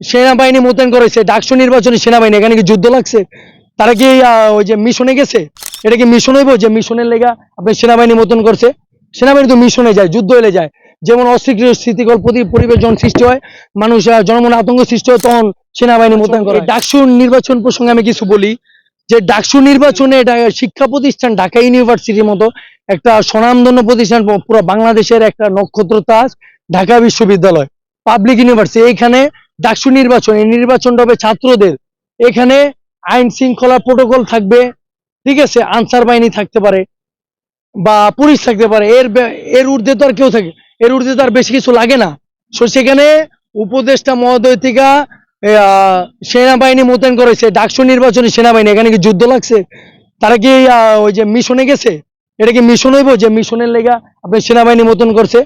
সেনাবাহিনী মোতায়েন করেছে ডাকসু নির্বাচনে সেনাবাহিনী এখানে কি যুদ্ধ লাগছে? তারা কি ওই যে মিশনে গেছে? এটা কি মিশন হইব? যে মিশনের লেগা আপনি সেনাবাহিনী মোতায়েন করছে? সেনাবাহিনী তো মিশনে যায় যুদ্ধ হলে যায়। যেমন অস্থিতিকর প্রতি- পরিবেশ যখন সৃষ্টি হয় মানুষ জনমনে আতঙ্ক সৃষ্টি হয় তখন সেনাবাহিনী মোতায়েন করে। ডাকসু নির্বাচন প্রসঙ্গে আমি কিছু বলি যে ডাকসু নির্বাচনে শিক্ষা প্রতিষ্ঠান ঢাকা ইউনিভার্সিটির মতো একটা স্বনামধন্য প্রতিষ্ঠান পুরো বাংলাদেশের একটা নক্ষত্র তাজ ঢাকা বিশ্ববিদ্যালয় পাবলিক ইউনিভার্সিটি। এখানে ডাকসু নির্বাচন, এই নির্বাচনটা হবে ছাত্রদের। এখানে আইন শৃঙ্খলা প্রোটোকল থাকবে, ঠিক আছে? আনসার বাহিনী থাকতে পারে বা পুলিশ থাকতে পারে। এর এর ঊর্ধ্বে তো আর কেউ থাকে, এর ঊর্ধ্বে তো আর বেশি কিছু লাগে না। সো সেখানে উপদেষ্টা মহোদয় সেনাবাহিনী মোতায়েন করেছে। ডাকসু নির্বাচনী সেনাবাহিনী, এখানে কি যুদ্ধ লাগছে? তারা কি ওই যে মিশনে গেছে? এটা কি মিশন হইব? যে মিশনের লেগা আপনি সেনাবাহিনী মোতায়েন করছে?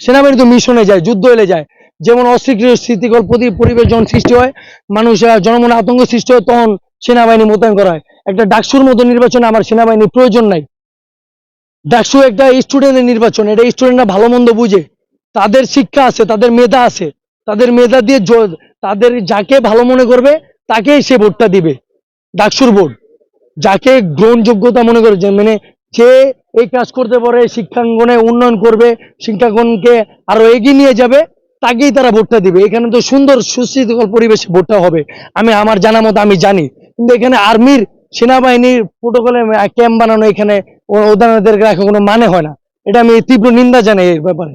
সেনাবাহিনী তো মিশনে যায়, যুদ্ধ হলে যায়। যেমন অস্থিতিকর প্রতি- পরিবেশ যখন সৃষ্টি হয় মানুষ জনমনে আতঙ্ক সৃষ্টি হয়, তখন সেনাবাহিনী মোতায়েন করা হয়। একটা ডাকসুর মতো নির্বাচনে আমার সেনাবাহিনীর প্রয়োজন নাই। ডাকসু একটা স্টুডেন্টের নির্বাচন, এটা স্টুডেন্টরা ভালো মন্দ বুঝে। তাদের শিক্ষা আছে, তাদের মেধা আছে। তাদের মেধা দিয়ে তাদের যাকে ভালো মনে করবে, তাকেই সে ভোটটা দিবে। ডাকসুর ভোট। যাকে গ্রহণযোগ্যতা মনে করে, যে মানে যে এই কাজ করতে পারে, শিক্ষাঙ্গনে উন্নয়ন করবে, শিক্ষাঙ্গনকে আরও এগিয়ে নিয়ে যাবে তাকেই তারা ভোটটা দিবে। এখানে তো সুন্দর সুস্থিতিকর পরিবেশে ভোটটা হবে। আমি আমার জানা মতো আমি জানি। কিন্তু এখানে আর্মির সেনাবাহিনীর প্রোটোকলে ক্যাম্প বানানো এখানে ওদানাদেরকে রাখা কোনো মানে হয় না। এটা আমি তীব্র নিন্দা জানাই এই ব্যাপারে।